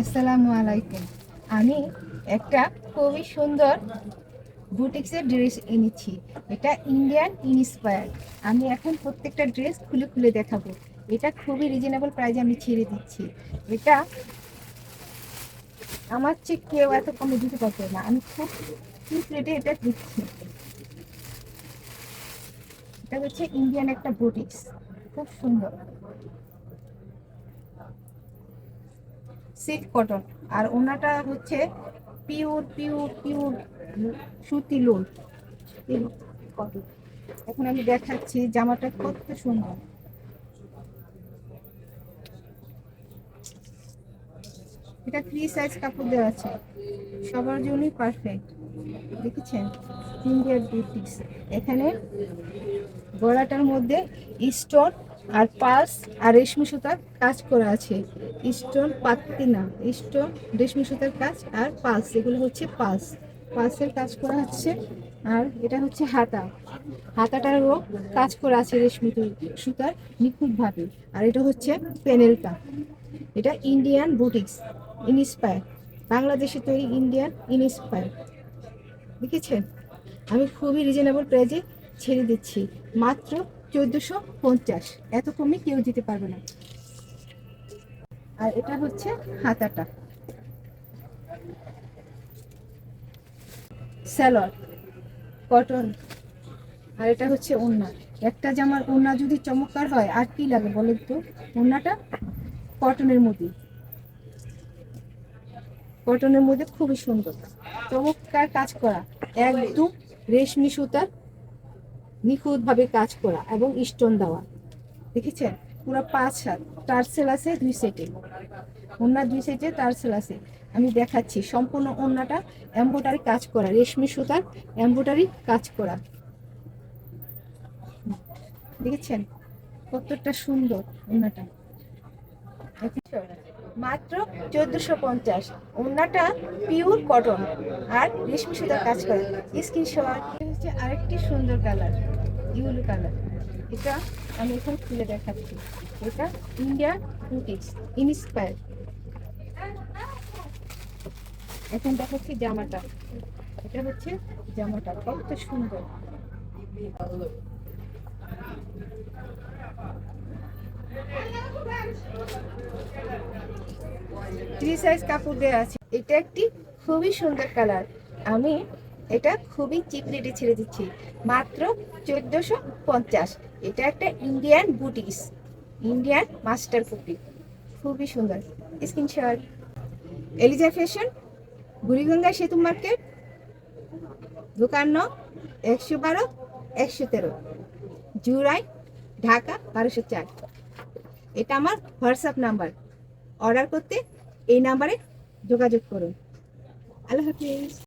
আসসালামু আলাইকুম। আমি একটা খুবই সুন্দর বুটিক্সের ড্রেস এনেছি। এটা ইন্ডিয়ান ইনস্পায়ার আমি এখন প্রত্যেকটা ড্রেস খুলে খুলে দেখাবো। এটা খুবই রিজনেবল প্রাইজে আমি ছেড়ে দিচ্ছি। এটা আমার চেয়ে কেউ এত কমে দিতে পারবে না। আমি খুব চিপ রেটে এটা দিচ্ছি। এটা হচ্ছে ইন্ডিয়ান একটা বুটিক্স। খুব সুন্দর। Silk cotton. আর ওনাটা হচ্ছে পিওর পিওর পিওর সুতি লোন কটন। এখন আমি দেখাচ্ছি জামাটা কত সুন্দর। এটা থ্রি সাইজ কাপড় দেওয়া আছে। সবার জন্যই পারফেক্ট দেখেছেন? ইন্ডিয়ার বুটিক্স এখানে গলাটার মধ্যে স্টোন আর পার্স আর রেশমি সুতার কাজ করা আছে। স্টোন পাত্তি না, স্টোন রেশমি সুতার কাজ আর পালস এগুলো হচ্ছে পালস পালসের কাজ করা হচ্ছে আর এটা হচ্ছে হাতা। হাতাটারও কাজ করা আছে রেশমি সুতার নিখুঁতভাবে। আর এটা হচ্ছে প্যানেলটা। এটা ইন্ডিয়ান বুটিক্স, ইনস্পায়ার। বাংলাদেশে তৈরি ইন্ডিয়ান ইনস্পায়ার। দেখেছেন? আমি খুবই রিজনেবল প্রাইজে ছেড়ে দিচ্ছি। মাত্র চোদ্দোশো পঞ্চাশ। এত কমে কেউ দিতে পারবে না। আর এটা হচ্ছে হাতাটা। স্যালোয়ার কটন। আর এটা হচ্ছে ওড়না। একটা জামার ওড়না যদি চমৎকার হয়, আর কি লাগে বলেন তো? ওড়নাটা কটনের মধ্যে। কটনের মধ্যে খুবই সুন্দর। চমৎকার কাজ করা। একদম রেশমি সুতার নিখুঁতভাবে কাজ করা এবং স্টোন দেওয়া। দেখেছেন? পুরো পাঁচ হাত। টার্সেল আছে দুই সেটে। ওনার দুই সেটে টার্সেল আছে। আমি দেখাচ্ছি সম্পূর্ণ ওড়নাটা এম্ব্রয়ডারি কাজ করা, রেশমি সুতার এম্ব্রয়ডারি কাজ করা। দেখেছেন? কতটা সুন্দর ওড়নাটা মাত্র চোদ্দশো পঞ্চাশ। ওড়নাটা পিওর কটন আর রেশমি সুতার কাজ করে। স্ক্রিনশট হচ্ছে আরেকটি সুন্দর কালার ইউলো কালার এটা আমি এখন খুলে দেখাচ্ছি। এটা ইন্ডিয়া বুটিক্স ইনস্পায়ার এখন দেখাচ্ছি জামাটা। এটা হচ্ছে জামাটা, কত সুন্দর। থ্রি সাইজ কাপড় দেওয়া আছে। এটা একটি খুবই সুন্দর কালার আমি এটা খুবই চিপ রেটে ছেড়ে দিচ্ছি। মাত্র চোদ্দোশো পঞ্চাশ। এটা একটা ইন্ডিয়ান বুটিস ইন্ডিয়ান মাস্টার কপি খুবই সুন্দর। স্ক্রিনশট এলিজা ফ্যাশন বুড়িগঙ্গা সেতু মার্কেট দোকান ন একশো বারো, একশো তেরো। জুরাই, ঢাকা বারোশো চার। এটা আমার হোয়াটসঅ্যাপ নাম্বার। অর্ডার করতে এই নাম্বারে যোগাযোগ করুন। আল্লাহ হাফিজ।